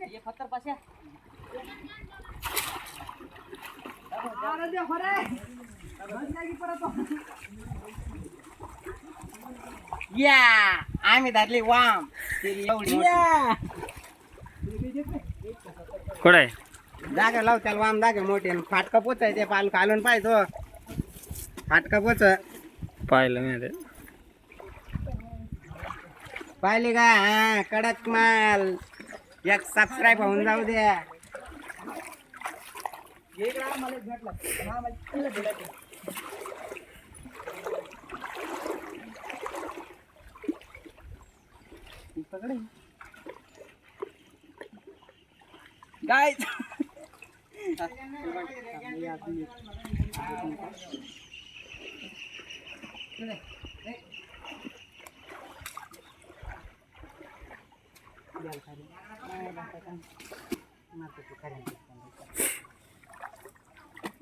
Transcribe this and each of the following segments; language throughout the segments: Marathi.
ये पत्थर पाशा या आम्ही धरली वाम. ती एवढी कुठं? जागा लाव त्याला वाम जागा मोठी. फाटका पोचायचे पाल कालून पाहिजे. फाटका पोच. पाहिलं मी ते पाहिले का? हा कडक माल. एक सबस्क्राईब होऊन जाऊ द्या. गाय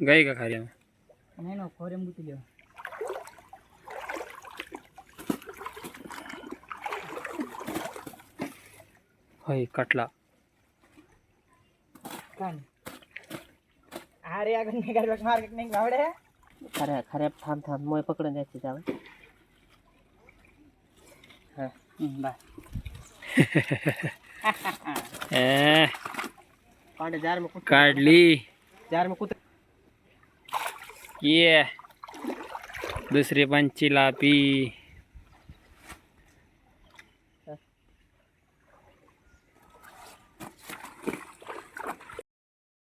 गाई का खाली? नाही ना खोरे मुतली होय कटला. अरे अगं निघाल मार्केट नाही गावडे खऱ्या खऱ्या थांब थांब मोय पकडून द्यायची त्यावर कुछ काढली. ये. दुसरी पंची लापी